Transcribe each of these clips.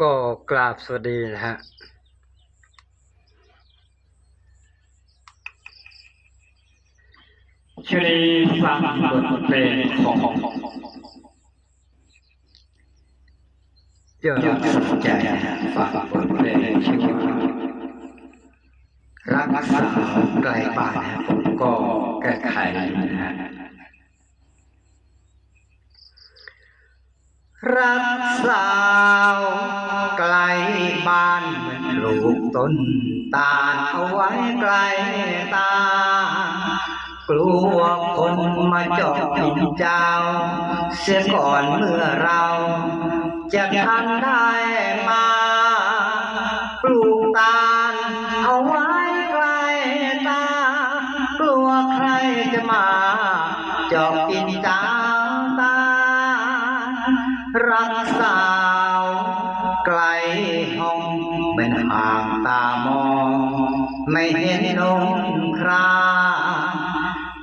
ก็กราบสวัสดีนะฮะ ช่วยฟังบทเพลงของยวเราสนใจนะฮะฟังบทเพลงชื่อรักสาวไกลบ้านนะฮะผมก็แก้ไขนะฮะรักสาว ต้นตาลเอาไว้ไกลตา กลัวคนมาจาะกินเจ้า เสียก่อนเมื่อเรา จะทันได้มาปลูกตาลเอาไว้ไกลตา กลัวใครจะมาจาะกินเจ้าตา รักสา เป็นห่างตามอง ไม่เห็นนงครา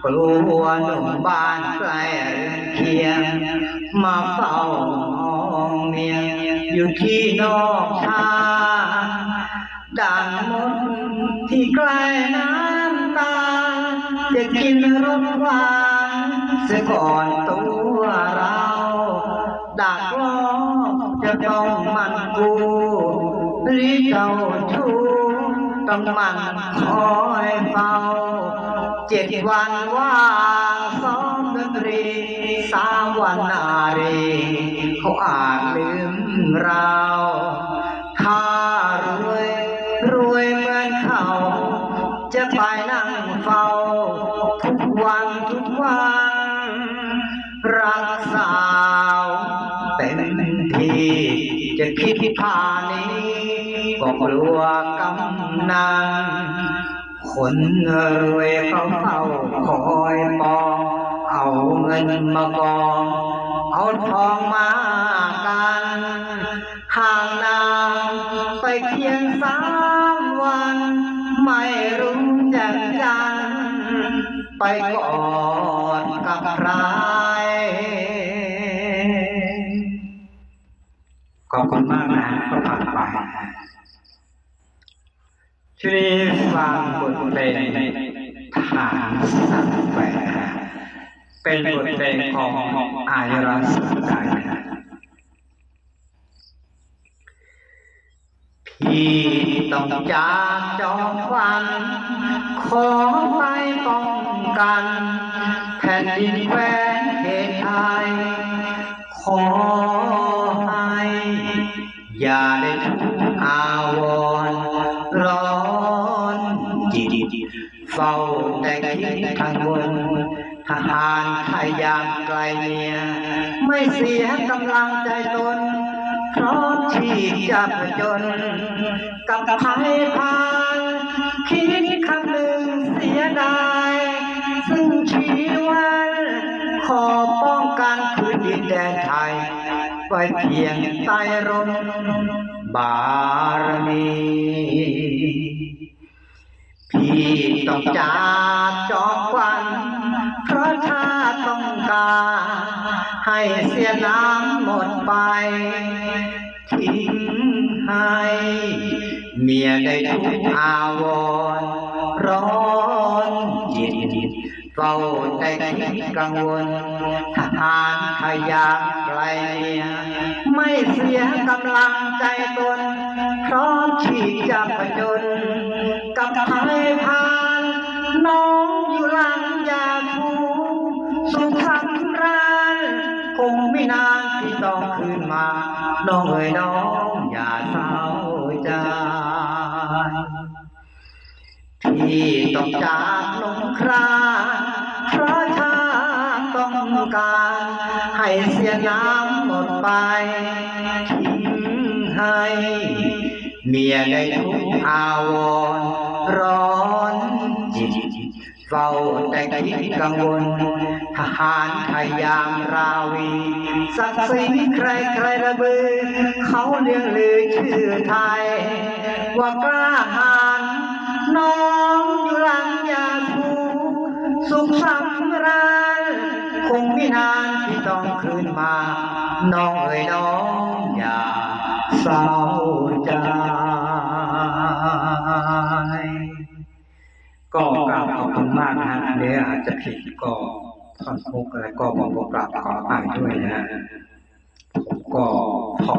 กลัวหนุ่มบ้านใกล้เคียง มาเฝ้ามองเมียอยู่ที่นอกชาด่างมดที่ใกล้น้ำตา จะกินรสหวานเสียก่อนตัวเราดักล้อจะต้องมันกู หรือเจ้าชู้ต้องมันคอยเฝ้าเจ็ดวันว่างซ้อมดนตรีสามวันนารีเขาอาจลืมเราถ้ารวยรวยเหมือนเขา จะไปนั่งเฝ้า ทุกวันทุกวัน รักสาวเต็มที่จะคิดผ่านนี้ ก็กลัวกำนันคนรวยเขาเฝ้าคอยปองเอาเงินมากองเอาทองมากันห่างนางไปเพียงสามวัน ไม่รู้แจ่มจันไปกอนกับใครขอบคุณมากนะก็ผ่านไป ช่วยฟังบทเพลงทหารสัตว์แฝงเป็นบทเพลงของอายรัสดายนะพี่ต้องจากจอมฟัน ขอไปป้องกัน แผ่นดินแคว้นเขตไทยขอ แต่คิดกังวลทหารไทยยามไกลเมียไม่เสียกำลังใจตนเพราะที่จะผจญกับภัยพานคิดคำหนึ่งเสียดาย ซึ่งชีวันขอป้องกันคืนดินแดนไทย ไว้เพียงใต้ร่มบารมี พี่ต้องจากจอมควันเพราะถ้าต้องการให้เสียน้ำหมดไปทิ้งให้เมียได้ทุกอาวรณ์ร้อนจิตเฝ้าแต่คิดกังวลทหารพยายามไกลเมียไม่เสียกำลังใจตนพร้อมที่จะประจน กับภัยพานน้องอยู่หลังยาคูสุขสำราญคงไม่นานที่ต้องคืนมา น้องเอ๋ยน้องอย่าเศร้าใจพี่ต้องจากลงครานเพราะถ้าต้องการให้เสียน้ำหมดไปทิ้งให้ เมียได้ทุกอาวร ร้อนจิตเฝ้าแต่คิดกังวล ทหารไทยยามราวีศักดิ์ศรีใครใครระเบือ เขาเลี้ยงลือชื่อไทย ว่ากล้าหาญน้องอยู่หลังยาคูสุขสำราญคงไม่นานที่ต้องคืนมา น้องเอ๋ยน้องอย่าเศร้าใจ นี้อาจจะผิดก็ท่อนมกอะไรก็บอกกลับขออภัยด้วยนะผมก็ขอ